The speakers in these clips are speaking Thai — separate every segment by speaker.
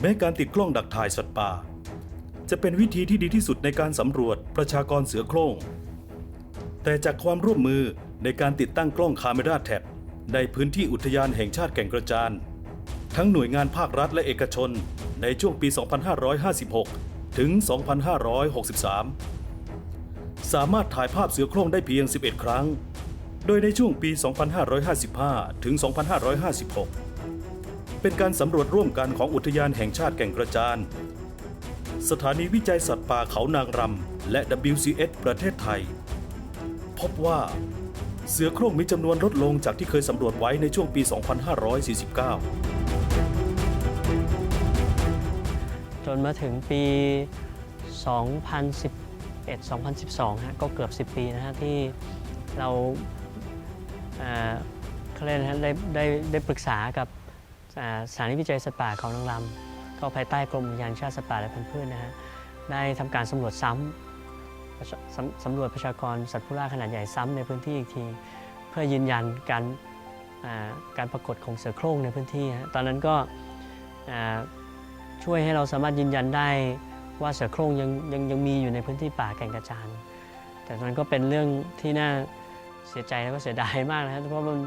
Speaker 1: แม้การติดกล้องดักถ่ายสัตว์ป่า จะเป็นวิธีที่ดีที่สุดในการสำรวจประชากรเสือโคร่ง แต่จากความร่วมมือในการติดตั้งกล้องคาเมราแท็บในพื้นที่อุทยานแห่งชาติแก่งกระจาน ทั้งหน่วยงานภาครัฐและเอกชนในช่วงปี 2556 ถึง 2563 สามารถถ่ายภาพเสือโคร่งได้เพียง 11 ครั้ง โดยในช่วงปี 2555 ถึง 2556 เป็นการสำรวจร่วมกันของอุทยานแห่งชาติแก่งกระจาน สถานีวิจัยสัตว์ป่าเขานางรำและ WCS ประเทศไทย พบว่าเสือโคร่งมีจำนวนลดลงจากที่เคยสำรวจไว้ในช่วงปี 2549
Speaker 2: จนมาถึงปี 2011 2012 ฮะ ก็เกือบ 10 ปีนะฮะ ที่เราเอ่อเขาเรียกนะได้ได้ได้ปรึกษากับ สถานีวิจัยสัตว์ป่าเขานางรำก็ภายใต้กรมอุทยานชาติสัตว์ป่าและพันธุ์พืชนะฮะได้ทำการสำรวจซ้ำประชาสำสำรวจประชากรสัตว์ผู้ล่าขนาดใหญ่ซ้ำในพื้นที่อีกที เพื่อยืนยันการการปรากฏของเสือโคร่งในพื้นที่ฮะตอนนั้นก็ช่วยให้เราสามารถยืนยันได้ว่าเสือโคร่งยังยังยังมีอยู่ในพื้นที่ป่าแก่งกระจานแต่มันก็เป็นเรื่องที่น่าเสียใจแล้วก็เสียดายมากนะครับเพราะมัน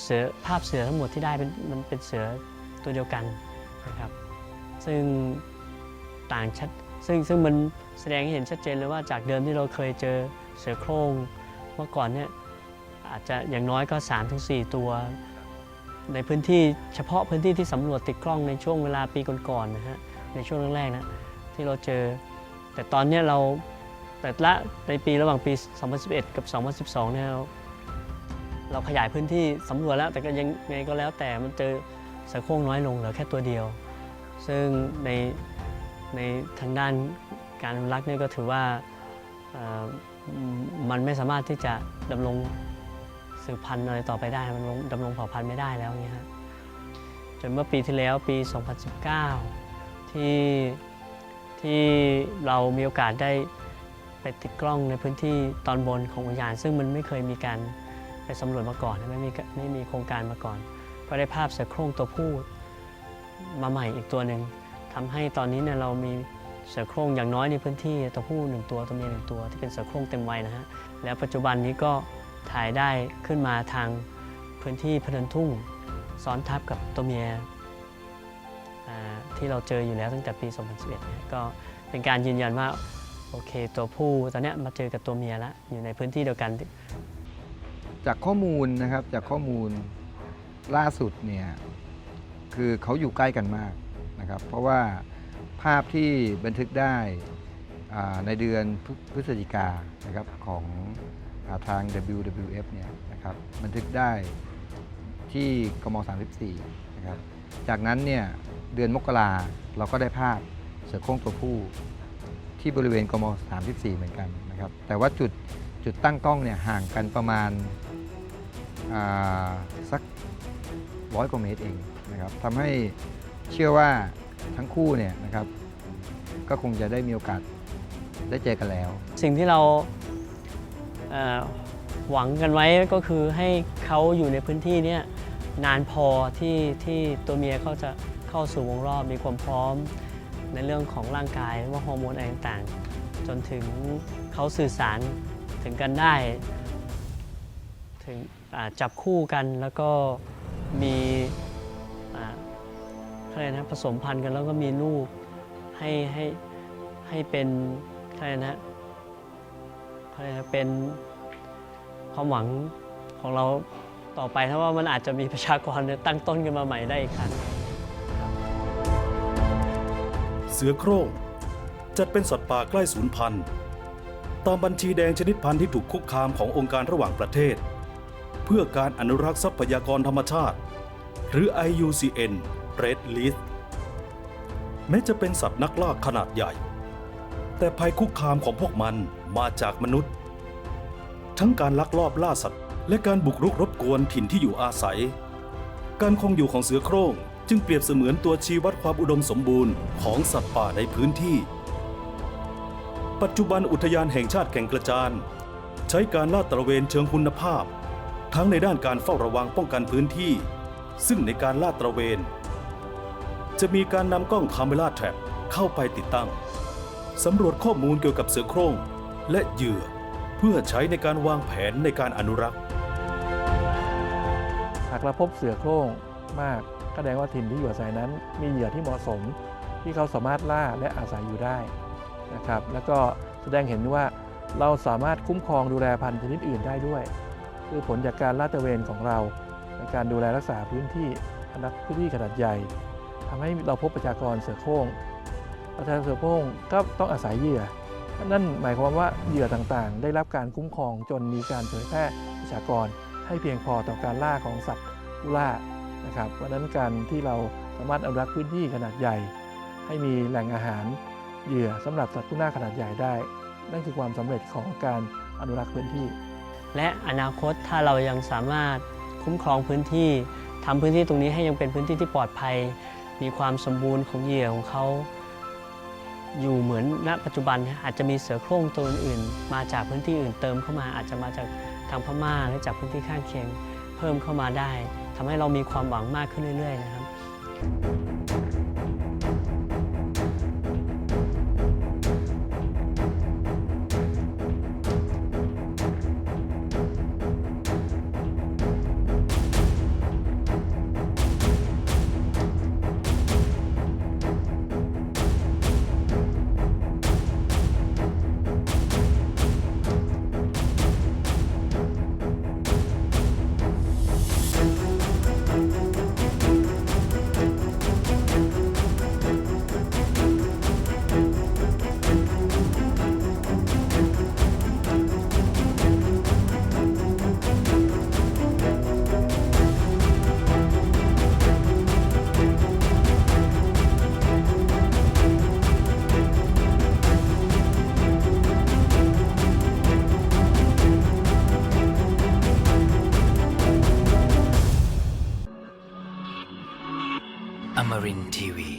Speaker 2: เสือภาพเสือทั้งหมดที่ได้เป็นมันเป็นเสือตัวเดียวกันนะครับ ซึ่งต่างชัดซึ่งซึ่งมันแสดงให้เห็นชัดเจนเลยว่าจากเดิมที่เราเคยเจอเสือโคร่งเมื่อก่อนเนี่ยอาจจะอย่างน้อยก็ 3-4 ตัว ในพื้นที่เฉพาะพื้นที่ที่สำรวจติดกล้องในช่วงเวลาปีก่อนๆนะฮะในช่วงแรกๆนะที่เราเจอ แต่ตอนเนี้ยเราแต่ละในปีระหว่างปี 2011 กับ 2012เนี่ย เราขยายพื้นที่สำรวจแล้ว แต่ก็ยังไงก็แล้วแต่มันเจอเสือโครงน้อยลงเหลือแค่ตัวเดียว ซึ่งในในทางด้านการอนุรักษ์เนี่ยก็ถือว่ามันไม่สามารถที่จะดำรงสืบพันธุ์อะไรต่อไปได้ มันดำรงเผ่าพันธุ์ไม่ได้แล้วอย่างเงี้ยฮะจนเมื่อปีที่แล้วปี 2019 ที่ที่เรามีโอกาสได้ไปติดกล้องในพื้นที่ตอนบนของอุทยาน ซึ่งมันไม่เคยมีการ ไปสำรวจมาก่อนไม่มีไม่มีโครงการมาก่อนก็ได้ภาพเสือโคร่งตัวผู้มาใหม่อีกตัวหนึ่งทำให้ตอนนี้เนี่ยเรามีเสือโคร่งอย่างน้อยในพื้นที่ตัวผู้หนึ่งตัวตัวเมียหนึ่งตัวที่เป็นเสือโคร่งเต็มวัยนะฮะแล้วปัจจุบันนี้ก็ถ่ายได้ขึ้นมาทางพื้นที่พะเนินทุ่งซ้อนทับกับตัวเมียที่เราเจออยู่แล้วตั้งแต่ปี 2011 ก็เป็นการยืนยันว่าโอเคตัวผู้ตอนเนี้ยมาเจอกับตัวเมียแล้วอยู่ในพื้นที่เดียวกัน
Speaker 3: จากข้อมูลนะครับจากข้อมูลล่าสุดเนี่ยคือเขาอยู่ใกล้กันมากนะครับ เพราะว่าภาพที่บันทึกได้ในเดือนพฤศจิกานะครับของทาง WWF เนี่ยนะครับบันทึกได้ที่กม 34 นะครับ จากนั้นเนี่ยเดือนมกราเราก็ได้ภาพเสือโคร่งตัวผู้ที่บริเวณกม 34 เหมือนกันนะครับ แต่ว่าจุดจุดตั้งกล้องเนี่ยห่างกันประมาณ สักร้อยกว่าเมตรเองนะครับทำให้เชื่อว่าทั้งคู่เนี่ยนะครับ ก็คงจะได้มีโอกาสได้เจอกันแล้ว
Speaker 2: สิ่งที่เราเอ่อหวังกันไว้ก็คือให้เขาอยู่ในพื้นที่เนี้ยนานพอที่ที่ตัวเมียเขาจะเข้าสู่วงรอบมีความพร้อมในเรื่องของร่างกายว่าฮอร์โมนอะไรต่างๆ จนถึงเขาสื่อสารถึงกันได้ ถึง จับคู่กันแล้วก็มีอะไรนะผสมพันธุ์กันแล้วก็มีลูกให้ให้ให้เป็นอะไรนะอะไรนะเป็นความหวังของเราต่อไปถ้าว่ามันอาจจะมีประชากรตั้งต้นกันมาใหม่ได้อีกครั้ง
Speaker 1: เสือโคร่งจัดเป็นสัตว์ป่าใกล้สูญพันธุ์ตามบัญชีแดงชนิดพันธุ์ที่ถูกคุกคามขององค์การระหว่างประเทศ เพื่อการอนุรักษ์ทรัพยากรธรรมชาติ หรือ IUCN Red List แม้จะเป็นสัตว์นักล่าขนาดใหญ่ แต่ภัยคุกคามของพวกมันมาจากมนุษย์ ทั้งการลักลอบล่าสัตว์ และการบุกรุกรบกวนถิ่นที่อยู่อาศัย การคงอยู่ของเสือโคร่งจึงเปรียบเสมือนตัวชี้วัดความอุดมสมบูรณ์ของสัตว์ป่าในพื้นที่ ปัจจุบันอุทยานแห่งชาติแก่งกระจานใช้การลาดตระเวนเชิงคุณภาพ ทั้งในด้านการเฝ้าระวังป้องกันพื้นที่ ซึ่งในการลาดตระเวน จะมีการนำกล้องคาเมราแทร็เข้าไปติดตั้งสำรวจข้อมูลเกี่ยวกับเสือโคร่งและเหยื่อ เพื่อใช้ในการวางแผนในการอนุรักษ์
Speaker 4: หากเราพบเสือโคร่งมากก็แสดงว่าถิ่นที่อยู่อาศัยนั้น มีเหยื่อที่เหมาะสมที่เขาสามารถล่าและอาศัยอยู่ได้นะครับ แล้วก็แสดงเห็นว่าเราสามารถคุ้มครองดูแลพันธุ์ชนิดอื่นได้ด้วย คือผลจากการลาดตระเวนของเรา ในการดูแลรักษาพื้นที่อนุรักษ์พื้นที่ขนาดใหญ่ทำให้เราพบประชากรเสือโคร่งประชากรเสือโคร่งก็ต้องอาศัยเหยื่อ นั่นหมายความว่าเหยื่อต่างๆ ได้รับการคุ้มครองจนมีการเผยแพร่ประชากร ให้เพียงพอต่อการล่าของสัตว์ผู้ล่านะครับเพราะนั้นการที่เราสามารถอนุรักษ์พื้นที่ขนาดใหญ่ ให้มีแหล่งอาหารเหยื่อสำหรับสัตว์ผู้ล่าขนาดใหญ่ได้ นั่นคือความสำเร็จของการอนุรักษ์พื้นที่
Speaker 2: และอนาคตถ้าเรายังสามารถคุ้มครองพื้นที่ทำพื้นที่ตรงนี้ให้ยังเป็นพื้นที่ที่ปลอดภัย มีความสมบูรณ์ของเหยื่อของเขาอยู่เหมือนณปัจจุบันอาจจะมีเสือโคร่งตัวอื่นๆมาจากพื้นที่อื่นเติมเข้ามาอาจจะมาจากทางพม่าหรือจากพื้นที่ข้างเคียงเพิ่มเข้ามาได้ทำให้เรามีความหวังมากขึ้นเรื่อย ๆ นะครับ
Speaker 5: Marin Tiwi.